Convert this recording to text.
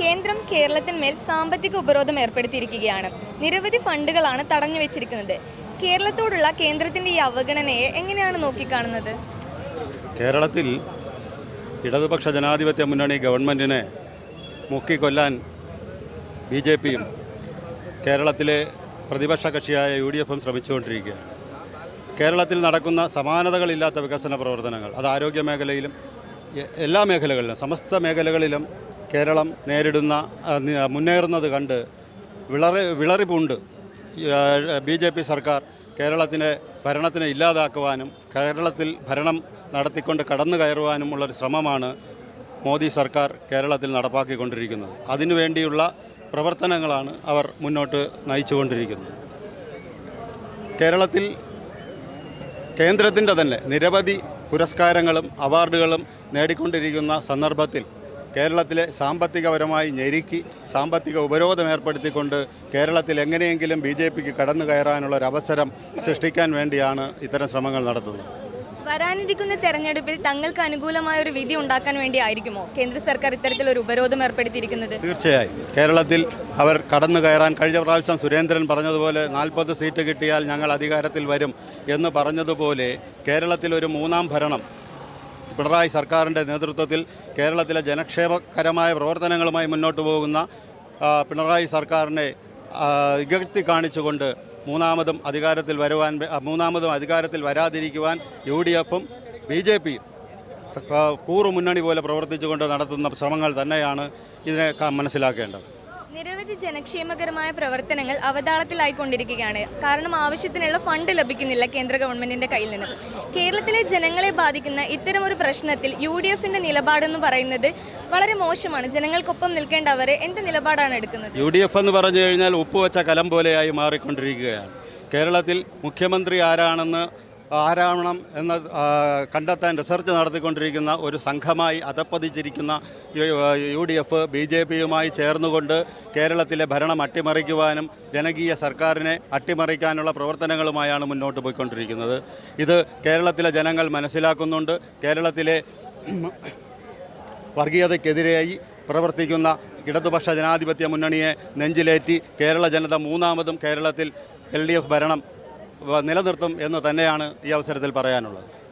കേന്ദ്രം കേരളത്തിന്മേൽ സാമ്പത്തിക ഉപരോധം ഏർപ്പെടുത്തിയിരിക്കുകയാണ്. നിരവധി ഫണ്ടുകളാണ് തടഞ്ഞു വെച്ചിരിക്കുന്നത്. കേരളത്തോടുള്ള കേന്ദ്രത്തിന്റെ ഈ അവഗണനയെ എങ്ങനെയാണ് നോക്കിക്കാണുന്നത്? കേരളത്തിൽ ഇടതുപക്ഷ ജനാധിപത്യ മുന്നണി ഗവൺമെന്റിനെ മുക്കിക്കൊല്ലാൻ ബി ജെ പിയും കേരളത്തിലെ പ്രതിപക്ഷ കക്ഷിയായ യു ഡി എഫും ശ്രമിച്ചുകൊണ്ടിരിക്കുകയാണ്. കേരളത്തിൽ നടക്കുന്ന സമാനതകളില്ലാത്ത വികസന പ്രവർത്തനങ്ങൾ അത് ആരോഗ്യ മേഖലയിലും എല്ലാ മേഖലകളിലും സമസ്ത മേഖലകളിലും കേരളം നേരിടുന്ന മുന്നേറുന്നത് കണ്ട് വിളറി വിളറിപ്പുണ്ട്. ബി ജെ പി സർക്കാർ കേരളത്തിന്റെ ഭരണത്തിനെ ഇല്ലാതാക്കുവാനും കേരളത്തിൽ ഭരണം നടത്തിക്കൊണ്ട് കടന്നു കയറുവാനുമുള്ളൊരു ശ്രമമാണ് മോദി സർക്കാർ കേരളത്തിൽ നടപ്പാക്കിക്കൊണ്ടിരിക്കുന്നത്. അതിനുവേണ്ടിയുള്ള പ്രവർത്തനങ്ങളാണ് അവർ മുന്നോട്ട് നയിച്ചുകൊണ്ടിരിക്കുന്നത്. കേരളത്തിൽ കേന്ദ്രത്തിന്റെ തന്നെ നിരവധി പുരസ്കാരങ്ങളും അവാർഡുകളും നേടിക്കൊണ്ടിരിക്കുന്ന സന്ദർഭത്തിൽ കേരളത്തിലെ സാമ്പത്തികപരമായി ഞെരുക്കി സാമ്പത്തിക ഉപരോധം ഏർപ്പെടുത്തിക്കൊണ്ട് കേരളത്തിൽ എങ്ങനെയെങ്കിലും ബി ജെ പിക്ക് കടന്നു കയറാനുള്ള ഒരു അവസരം സൃഷ്ടിക്കാൻ വേണ്ടിയാണ് ഇത്തരം ശ്രമങ്ങൾ നടത്തുന്നത്. വരാനിരിക്കുന്ന തെരഞ്ഞെടുപ്പിൽ തങ്ങൾക്ക് അനുകൂലമായ ഒരു വിധി ഉണ്ടാക്കാൻ വേണ്ടി ആയിരിക്കുമോ കേന്ദ്ര സർക്കാർ ഇത്തരത്തിലൊരു ഉപരോധം ഏർപ്പെടുത്തിയിരിക്കുന്നത് തീർച്ചയായും. കേരളത്തിൽ അവർ കടന്നു കയറാൻ കഴിഞ്ഞ പ്രാവശ്യം സുരേന്ദ്രൻ പറഞ്ഞതുപോലെ നാൽപ്പത് സീറ്റ് കിട്ടിയാൽ ഞങ്ങൾ അധികാരത്തിൽ വരും എന്ന് പറഞ്ഞതുപോലെ കേരളത്തിൽ ഒരു മൂന്നാം ഭരണം പിണറായി സർക്കാരിന്റെ നേതൃത്വത്തിൽ കേരളത്തിലെ ജനക്ഷേമകരമായ പ്രവർത്തനങ്ങളുമായി മുന്നോട്ട് പോകുന്ന പിണറായി സർക്കാരിനെ ഇകഴ്ത്തി കാണിച്ചുകൊണ്ട് മൂന്നാമതും അധികാരത്തിൽ വരുവാൻ മൂന്നാമതും അധികാരത്തിൽ വരാതിരിക്കുവാൻ യു ഡി എഫും ബി ജെ പിയും കൂറുമുന്നണി പോലെ പ്രവർത്തിച്ചുകൊണ്ട് നടത്തുന്ന ശ്രമങ്ങൾ തന്നെയാണ് ഇതിനെ മനസ്സിലാക്കേണ്ടത്. നിരവധി ജനക്ഷേമകരമായ പ്രവർത്തനങ്ങൾ അവതാളത്തിലായിക്കൊണ്ടിരിക്കുകയാണ്. കാരണം ആവശ്യത്തിനുള്ള ഫണ്ട് ലഭിക്കുന്നില്ല കേന്ദ്ര ഗവൺമെന്റിന്റെ കയ്യിൽ നിന്ന്. കേരളത്തിലെ ജനങ്ങളെ ബാധിക്കുന്ന ഇത്തരം ഒരു പ്രശ്നത്തിൽ യു ഡി എഫിന്റെ നിലപാടെന്ന് പറയുന്നത് വളരെ മോശമാണ്. ജനങ്ങൾക്കൊപ്പം നിൽക്കേണ്ട അവരെ എന്ത് നിലപാടാണ് എടുക്കുന്നത്? യു ഡി എഫ് എന്ന് പറഞ്ഞു കഴിഞ്ഞാൽ ഉപ്പുവച്ച കലം പോലെയായി മാറിക്കൊണ്ടിരിക്കുകയാണ്. കേരളത്തിൽ മുഖ്യമന്ത്രി ആരാണെന്ന് ആരാവണം എന്ന് കണ്ടെത്താൻ റിസർച്ച് നടത്തിക്കൊണ്ടിരിക്കുന്ന ഒരു സംഘമായി അതപ്പതിച്ചിരിക്കുന്ന U D F B J പിയുമായി ചേർന്നുകൊണ്ട് കേരളത്തിലെ ഭരണം അട്ടിമറിക്കുവാനും ജനകീയ സർക്കാരിനെ അട്ടിമറിക്കാനുള്ള പ്രവർത്തനങ്ങളുമായാണ് മുന്നോട്ട് പോയിക്കൊണ്ടിരിക്കുന്നത്. ഇത് കേരളത്തിലെ ജനങ്ങൾ മനസ്സിലാക്കുന്നുണ്ട്. കേരളത്തിലെ വർഗീയതയ്ക്കെതിരെയായി പ്രവർത്തിക്കുന്ന ഇടതുപക്ഷ ജനാധിപത്യ മുന്നണിയെ നെഞ്ചിലേറ്റി കേരള ജനത മൂന്നാമതും കേരളത്തിൽ എൽ ഡി എഫ് ഭരണം നിലനിർത്തും എന്ന് തന്നെയാണ് ഈ അവസരത്തിൽ പറയാനുള്ളത്.